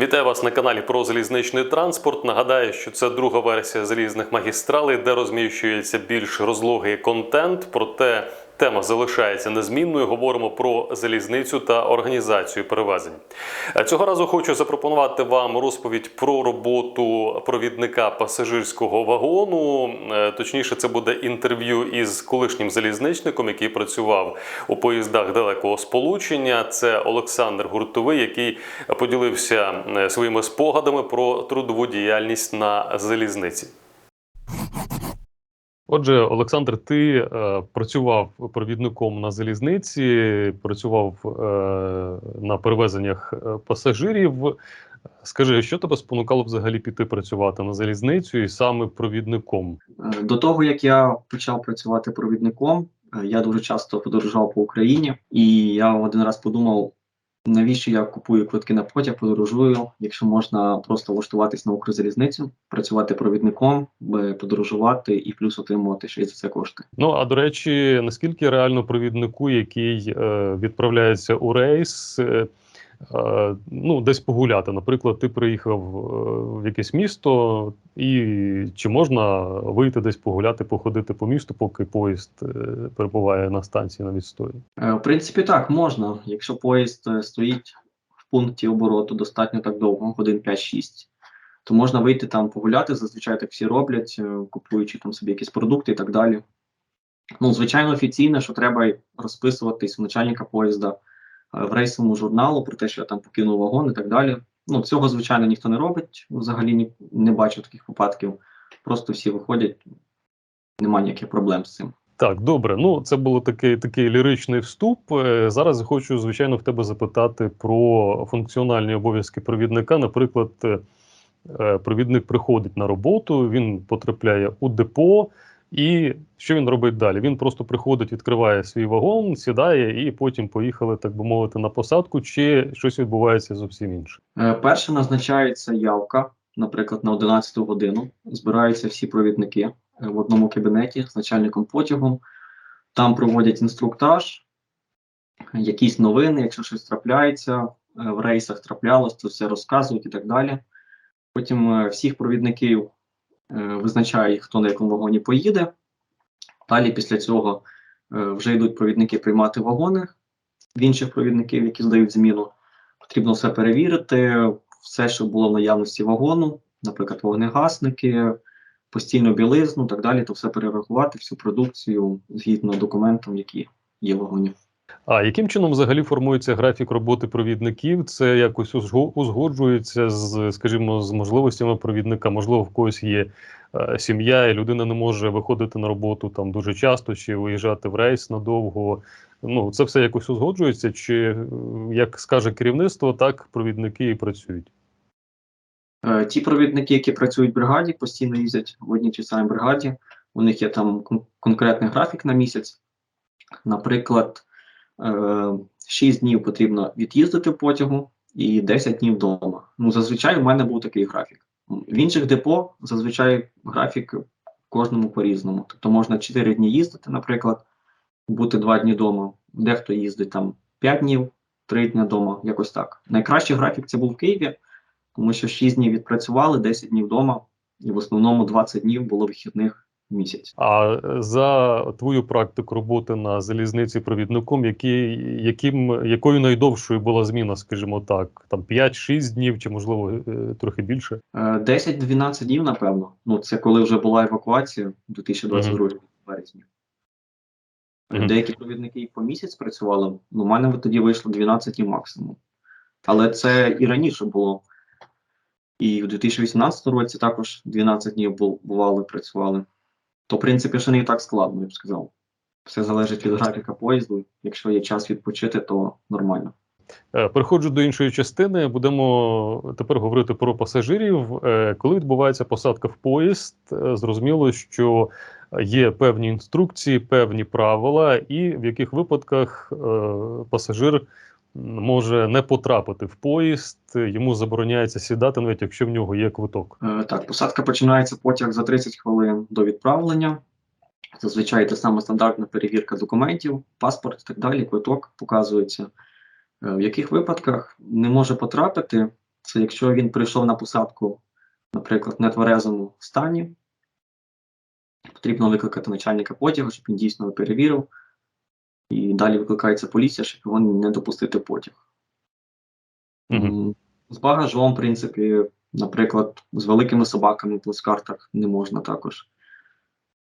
Вітаю вас на каналі про залізничний транспорт. Нагадаю, що це друга версія залізних магістралей, де розміщується більш розлогий контент. Проте тема залишається незмінною. Говоримо про залізницю та організацію перевезень. Е, Цього разу хочу запропонувати вам розповідь про роботу провідника пасажирського вагону. Е, Точніше, це буде інтерв'ю із колишнім залізничником, який працював у поїздах далекого сполучення. Це Олександр Гуртовий, який поділився е, своїми спогадами про трудову діяльність на залізниці. Отже, Олександр, ти е, працював провідником на залізниці, працював е, на перевезеннях е, пасажирів. Скажи, що тебе спонукало взагалі піти працювати на залізницю і саме провідником? Е, До того як я почав працювати провідником, е, я дуже часто подорожував по Україні, і я один раз подумав, навіщо я купую квитки на потяг, подорожую, якщо можна просто влаштуватись на Укрзалізницю, працювати провідником, е, подорожувати і плюс отримувати ще й за це кошти. Ну а до речі, наскільки реально провіднику, який е, відправляється у рейс, е, ну десь погуляти? Наприклад, ти приїхав е, в якесь місто, і чи можна вийти десь погуляти, походити по місту, поки поїзд е, перебуває на станції на відстої? Е, В принципі, так можна. Якщо поїзд е, стоїть в пункті обороту достатньо так довго, годин 5-6, то можна вийти там погуляти. Зазвичай так всі роблять, е, купуючи там собі якісь продукти і так далі. Ну, звичайно, офіційно, що треба розписуватись у начальника поїзда е, в рейсовому журналу про те, що я там покинув вагон і так далі. Ну, цього, звичайно, ніхто не робить. Взагалі ні, не бачу таких випадків. Просто всі виходять, немає ніяких проблем з цим. Так, добре. Ну, це було такий, такий ліричний вступ. Е, Зараз хочу, звичайно, в тебе запитати про функціональні обов'язки провідника. Наприклад, е, е, провідник приходить на роботу, він потрапляє у депо, і що він робить далі? Він просто приходить, відкриває свій вагон, сідає, і потім поїхали, так би мовити, на посадку, чи щось відбувається зовсім інше. Е, Перше назначається явка, наприклад, на 11 годину. Збираються всі провідники е, в одному кабінеті з начальником потягу. Там проводять інструктаж, якісь новини, якщо щось трапляється, е, в рейсах траплялось, то все розказують і так далі. Потім всіх провідників е, визначають, хто на якому вагоні поїде. Далі після цього е, вже йдуть провідники приймати вагони в інших провідників, які здають зміну. Потрібно все перевірити, все, що було в наявності вагону, наприклад, вогнегасники, постійну білизну, так далі, то все перерахувати, всю продукцію згідно документам, які є в вагоні. А яким чином взагалі формується графік роботи провідників? Це якось узгоджується з, скажімо, з можливостями провідника? Можливо, в когось є е, сім'я, і людина не може виходити на роботу там дуже часто, чи виїжджати в рейс надовго. Ну, це все якось узгоджується, чи е, як скаже керівництво, так провідники і працюють. Е, Ті провідники, які працюють в бригаді, постійно їздять в одній чи самій бригаді. У них є там конкретний графік на місяць. Наприклад, 6 днів потрібно від'їздити потягу і 10 днів вдома. Ну, зазвичай у мене був такий графік. В інших депо зазвичай графік кожному по-різному. Тобто можна 4 дні їздити, наприклад, бути 2 дні вдома. Дехто їздить там 5 днів, 3 дні вдома, якось так. Найкращий графік це був в Києві тому що 6 днів відпрацювали, 10 днів вдома, і в основному 20 днів було вихідних місяць. А е, за твою практику роботи на залізниці провідником, які, яким, якою найдовшою була зміна, скажімо так, там 5-6 днів, чи можливо е, трохи більше? Е, 10-12 днів, напевно. Ну, це коли вже була евакуація у 2022 березні. Е, Мгм. Деякі провідники і по місяць працювали. Ну, у мене тоді вийшло 12 днів максимум. Але це і раніше було. І в 2018 році також 12 днів бу- бували, працювали. То, в принципі, ще не так складно, я б сказав. Все залежить від графіка поїзду. Якщо є час відпочити, то нормально. Е, Переходжу до іншої частини. Будемо тепер говорити про пасажирів. Е, Коли відбувається посадка в поїзд, е, зрозуміло, що є певні інструкції, певні правила, і в яких випадках пасажир може не потрапити в поїзд, йому забороняється сідати, навіть якщо в нього є квиток. Е, Так, посадка починається потяг за 30 хвилин до відправлення. Зазвичай та сама стандартна перевірка документів, паспорт і так далі, квиток показується. Е, В яких випадках не може потрапити, Це якщо він прийшов на посадку, наприклад, в нетверезому стані, потрібно викликати начальника потягу, щоб він дійсно перевірив. І далі викликається поліція, щоб його не допустити потяг. М, З багажом, в принципі, наприклад, з великими собаками в плацкартах не можна також.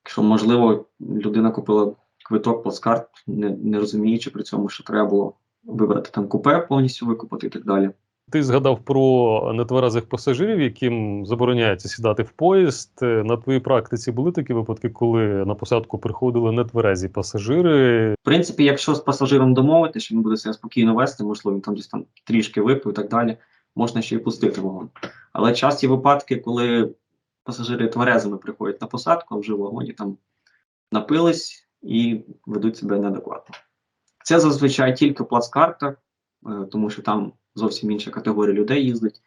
Якщо, можливо, людина купила квиток плацкарт, не, не розуміючи при цьому, що треба було вибрати там купе, повністю викупати і так далі. Ти згадав про нетверезих пасажирів, яким забороняється сідати в поїзд. Е, На твоїй практиці були такі випадки, коли на посадку приходили нетверезі пасажири. В принципі, якщо з пасажиром домовити, що він буде себе спокійно вести, можливо, він там десь там трішки випив і так далі, можна ще й пустити вагон. Але часті випадки, коли пасажири тверезими приходять на посадку, а вже в вагоні там напились і ведуть себе неадекватно. Це зазвичай тільки в плацкартах, е, тому що там зовсім інша категорія людей їздить.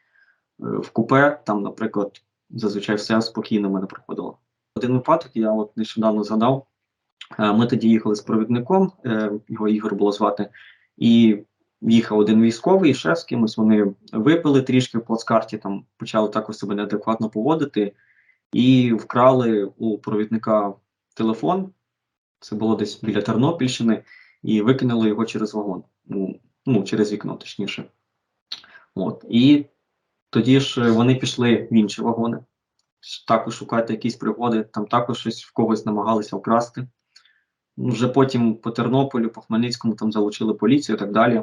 Е, В купе там, наприклад, зазвичай все спокійно мене проходило. Один випадок я от нещодавно згадав. Е, Ми тоді їхали з провідником, е, його Ігор було звати, і їхав один військовий, і ще з кимось. Вони випили трішки в плацкарті, там почали також себе неадекватно поводити, і вкрали у провідника телефон. Це було десь біля Тернопільщини, і викинули його через вагон. Ну, ну через вікно, точніше. От. І тоді ж е, вони пішли в інші вагони, також шукати якісь пригоди, там також щось в когось намагалися вкрасти. Вже потім по Тернополю, по Хмельницькому там залучили поліцію і так далі.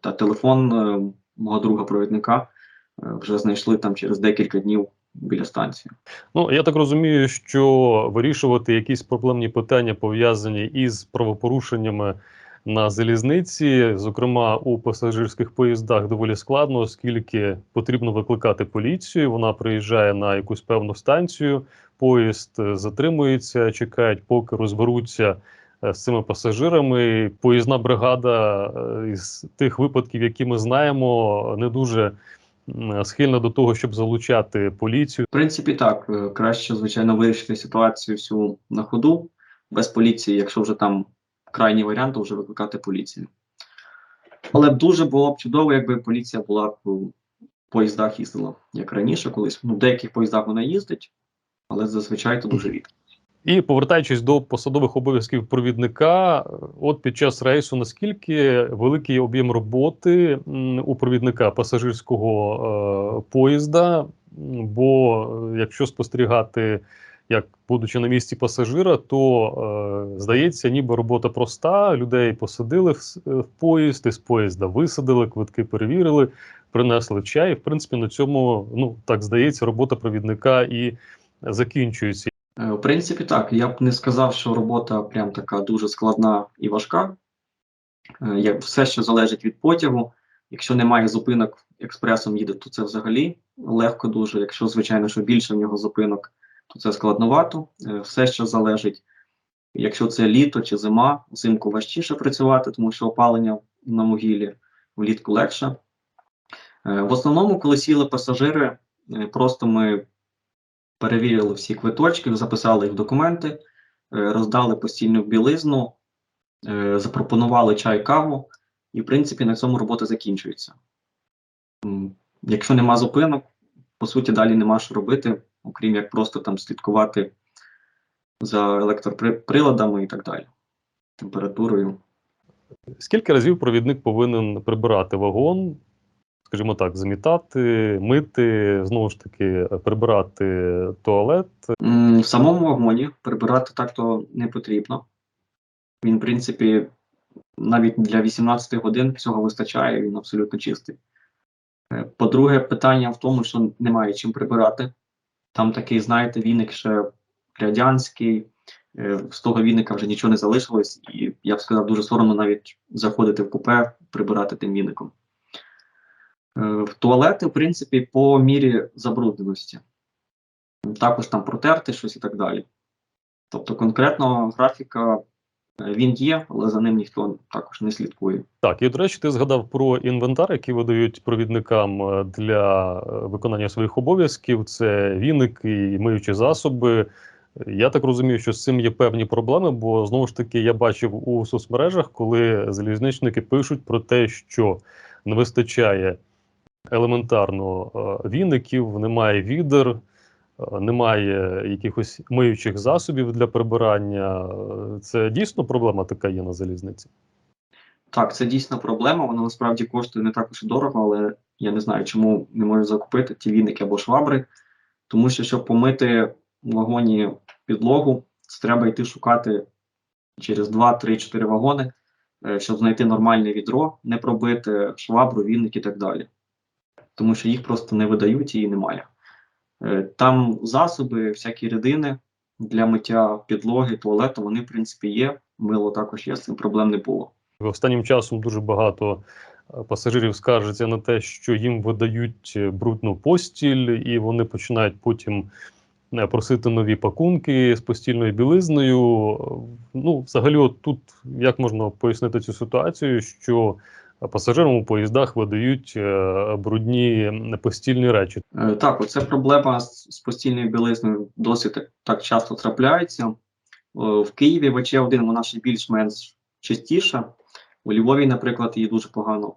Та телефон е, мого друга провідника е, вже знайшли там через декілька днів біля станції. Ну я так розумію, що вирішувати якісь проблемні питання пов'язані із правопорушеннями на залізниці, зокрема у пасажирських поїздах, доволі складно, оскільки потрібно викликати поліцію. Вона приїжджає на якусь певну станцію, поїзд е, затримується, чекають, поки розберуться е, з цими пасажирами. Поїзна бригада е, із тих випадків, які ми знаємо, не дуже схильна до того, щоб залучати поліцію. В принципі, так, краще, звичайно, вирішити ситуацію всю на ходу, без поліції, якщо вже там крайній варіант, вже викликати поліцію. Але дуже було б чудово, якби поліція була у поїздах їздила, як раніше колись. Ну, в деяких поїздах вона їздить, але зазвичай то дуже рідко. І повертаючись до посадових обов'язків провідника, от під час рейсу наскільки великий об'єм роботи у провідника пасажирського е, поїзда? Бо е, якщо спостерігати, як будучи на місці пасажира, то е, здається, ніби робота проста. Людей посадили в, е, в поїзд, із поїзда висадили, квитки перевірили, принесли чай. В принципі, на цьому ну так здається, робота провідника і закінчується. Е, В принципі, так. Я б не сказав, що робота прям така дуже складна і важка. Е, Як все, що залежить від потягу. Якщо немає зупинок, експресом їде, то це взагалі легко дуже. Якщо, звичайно, що більше в нього зупинок, то це складновато. Е, Все, що залежить, якщо це літо чи зима, взимку важчіше працювати, тому що опалення на могилі влітку легше. Е, В основному, коли сіли пасажири, е, просто ми перевірили всі квиточки, записали їх в документи, роздали постільну білизну, запропонували чай, каву, і, в принципі, на цьому робота закінчується. Якщо нема зупинок, по суті, далі нема що робити, окрім як просто там слідкувати за електроприладами і так далі, температурою. Скільки разів провідник повинен прибирати вагон, скажімо так, замітати, мити, знову ж таки, прибирати туалет? В самому вагоні прибирати так-то не потрібно. Він, в принципі, навіть для 18 годин цього вистачає, він абсолютно чистий. Е, По-друге, питання в тому, що немає чим прибирати. Там такий, знаєте, віник ще радянський, е, з того віника вже нічого не залишилось, і я б сказав, дуже соромно навіть заходити в купе, прибирати тим віником. Е, В туалети, в принципі, по мірі забрудненості також там протерти щось і так далі. Тобто конкретно графіка він є, але за ним ніхто також не слідкує. Так, і до речі, ти згадав про інвентар, який видають провідникам е, для е, виконання своїх обов'язків. Це віники і миючі засоби. Я так розумію, що з цим є певні проблеми, бо знову ж таки я бачив у соцмережах, коли залізничники пишуть про те, що не вистачає елементарно е, віників, немає відер, немає якихось миючих засобів для прибирання. Е, Це дійсно проблема така є на залізниці. Так, це дійсно проблема. Вона насправді коштує не також дорого, але я не знаю, чому не можуть закупити ті віники або швабри. Тому що, щоб помити в вагоні підлогу, це треба йти шукати через 2, 3, 4 вагони, е, щоб знайти нормальне відро, не пробити швабру, віник і так далі. Тому що їх просто не видають і немає. Е, Там засоби, всякі рідини для миття підлоги, туалету, вони, в принципі, є. Мило також є, з цим проблем не було. Останнім часом дуже багато е, пасажирів скаржаться на те, що їм видають е, брудну постіль, і вони починають потім просити нові пакунки з постільною білизною. Ну, взагалі, от тут як можна пояснити цю ситуацію, що пасажирам у поїздах видають е, брудні постільні речі. Е, Так, оце проблема з, постільною білизною досить так, часто трапляється. Е, В Києві ВЧ1 вона ще більш-менш частіша. У Львові, наприклад, її дуже погано.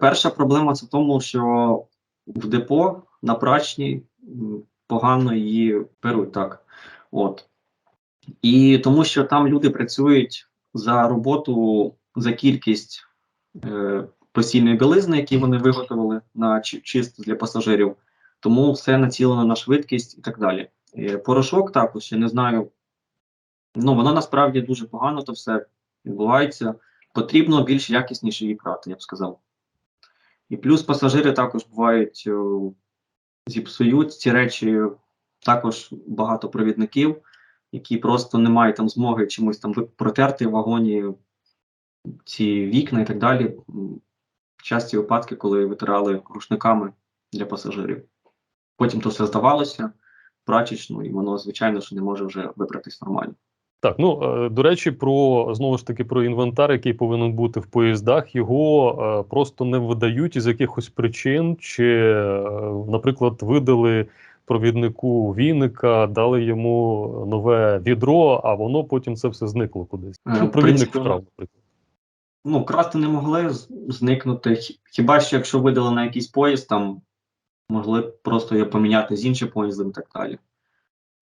Перша проблема це в тому, що в депо на прачній м, погано її беруть так. От. І тому що там люди працюють за роботу за кількість е, постільної білизни, які вони виготовили на чи- чисто для пасажирів. Тому все націлено на швидкість і так далі. Е, Порошок також, я не знаю. Ну, воно насправді дуже погано то все відбувається. Потрібно більш якісніше її прати, я б сказав. І плюс пасажири також бувають, е, зіпсують ці речі, також багато провідників, які просто не мають там змоги чимось там протерти вагоні ці вікна і так далі. Часті випадки, коли витирали рушниками для пасажирів. Потім то все здавалося прачечну, і воно, звичайно, що не може вже вибратись нормально. Так, ну е, до речі, про знову ж таки про інвентар, який повинен бути в поїздах, його е, просто не видають із якихось причин, чи, е, наприклад, видали провіднику віника, дали йому нове відро, а воно потім це все зникло кудись. Ну, провідник вкрав, наприклад. Ну, красти не могли зникнути. Хіба що якщо видали на якийсь поїзд, там могли просто його поміняти з іншим поїздом і так далі.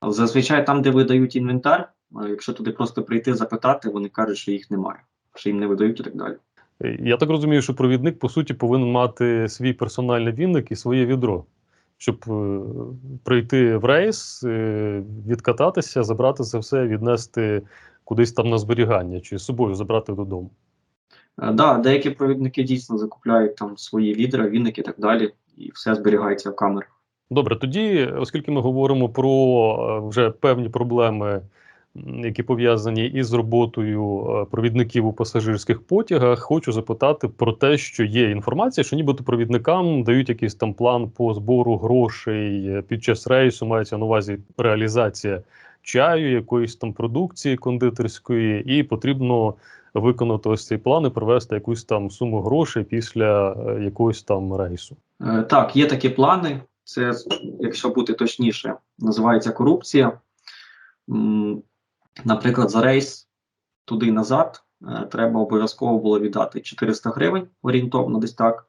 Але зазвичай там, де видають інвентар, е, якщо туди просто прийти запитати, вони кажуть, що їх немає, що їм не видають і так далі. Е, Я так розумію, що провідник по суті повинен мати свій персональний вінник і своє відро, щоб е, прийти в рейс, е, відкататися, забрати це все, віднести кудись там на зберігання чи з собою забрати додому. Е, Да, деякі провідники дійсно закупляють там свої відра, вінники і так далі, і все зберігається в камерах. Добре, тоді, оскільки ми говоримо про е, вже певні проблеми, які пов'язані із роботою е, провідників у пасажирських потягах, хочу запитати про те, що є інформація, що нібито провідникам дають якийсь там план по збору грошей під час рейсу, мається на увазі реалізація чаю, якоїсь там продукції кондитерської, і потрібно виконати ось цей план і привезти якусь там суму грошей після е, якогось там рейсу. Е, Так, є такі плани. Це, якщо бути точніше, називається корупція. Наприклад, за рейс туди і назад е, треба обов'язково було віддати 400 гривень орієнтовно десь так.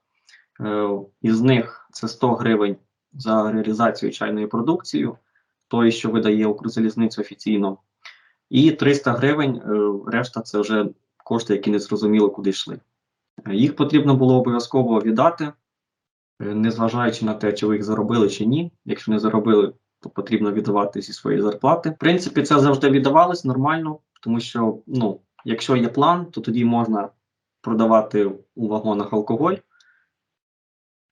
Із них це 100 гривень за реалізацію чайної продукції, той, що видає Укрзалізницю офіційно, і 300 гривень, решта це вже кошти, які не зрозуміло, куди йшли. Їх потрібно було обов'язково віддати. Е, незважаючи на те, чи ви їх заробили чи ні. Якщо не заробили, то потрібно віддавати зі своєї зарплати. В принципі, це завжди віддавалось нормально, тому що ну, якщо є план, то тоді можна продавати у вагонах алкоголь,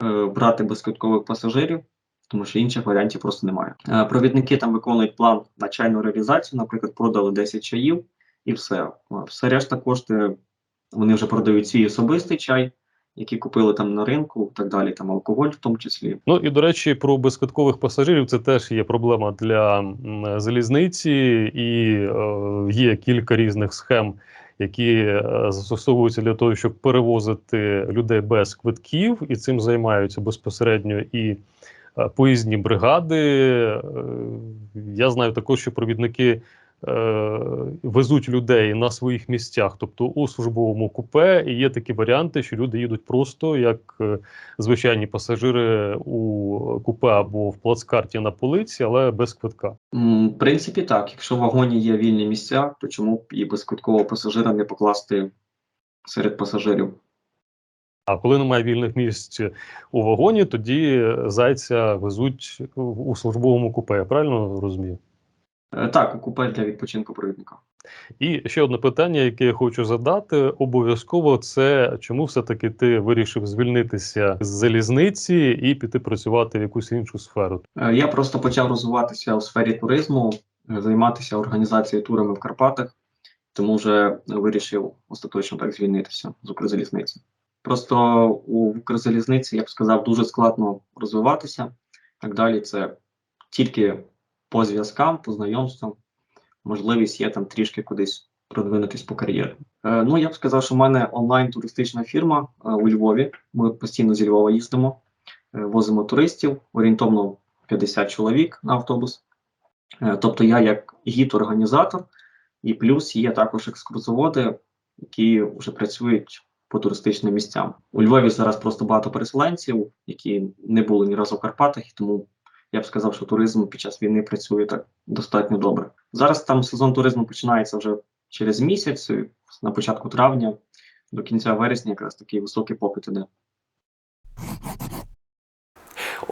е, брати безквиткових пасажирів, тому що інших варіантів просто немає. Е, провідники там виконують план на чайну реалізацію, наприклад, продали 10 чаїв і все. Все решта кошти вони вже продають свій особистий чай які купили там на ринку, так далі, там алкоголь в тому числі. Ну і до речі, про безквиткових пасажирів це теж є проблема для залізниці, і е, є кілька різних схем, які е, застосовуються для того, щоб перевозити людей без квитків, і цим займаються безпосередньо і е, поїзні бригади. Е, я знаю також, що провідники везуть людей на своїх місцях, тобто у службовому купе, і є такі варіанти, що люди їдуть просто як е, звичайні пасажири у купе або в плацкарті на полиці, але без квитка. В принципі, так. Якщо в вагоні є вільні місця, то чому б і безквиткового пасажира не покласти серед пасажирів? А коли немає вільних місць у вагоні, тоді зайця везуть у службовому купе. Я правильно розумію? Е, Так, у купе для відпочинку провідника. І ще одне питання, яке я хочу задати, обов'язково це чому все-таки ти вирішив звільнитися з залізниці і піти працювати в якусь іншу сферу? Е, Я просто почав розвиватися у сфері туризму, е, займатися організацією турами в Карпатах, тому вже вирішив остаточно так звільнитися з Укрзалізниці. Просто у Укрзалізниці, я б сказав, дуже складно розвиватися. Так далі, це тільки по зв'язкам, по знайомствам, можливість є там трішки кудись продвинутись по кар'єрі. Е, ну, я б сказав, що в мене онлайн туристична фірма е, у Львові. Ми постійно зі Львова їздимо, е, возимо туристів, орієнтовно 50 чоловік на автобус. Тобто я як гід-організатор, і плюс є також екскурсоводи, які вже працюють по туристичним місцям. У Львові зараз просто багато переселенців, які не були ні разу в Карпатах, і тому я б сказав, що туризм під час війни працює так достатньо добре. Зараз там сезон туризму починається вже через місяць, на початку травня, до кінця вересня, якраз такий високий попит іде.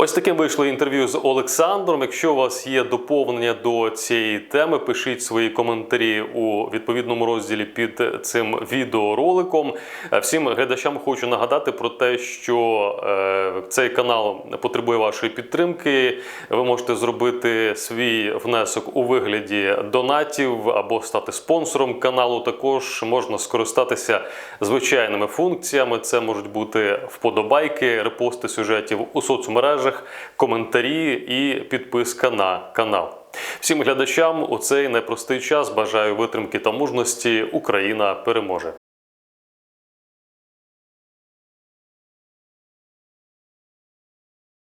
Ось таким вийшло інтерв'ю з Олександром. Якщо у вас є доповнення до цієї теми, пишіть свої коментарі у відповідному розділі під цим відеороликом. Е, Всім глядачам хочу нагадати про те, що е, цей канал потребує вашої підтримки. Ви можете зробити свій внесок у вигляді донатів або стати спонсором каналу. Також можна скористатися звичайними функціями. Це можуть бути вподобайки, репости сюжетів у соцмережах, коментарі і підписка на канал. Всім глядачам у цей непростий час бажаю витримки та мужності. Україна переможе.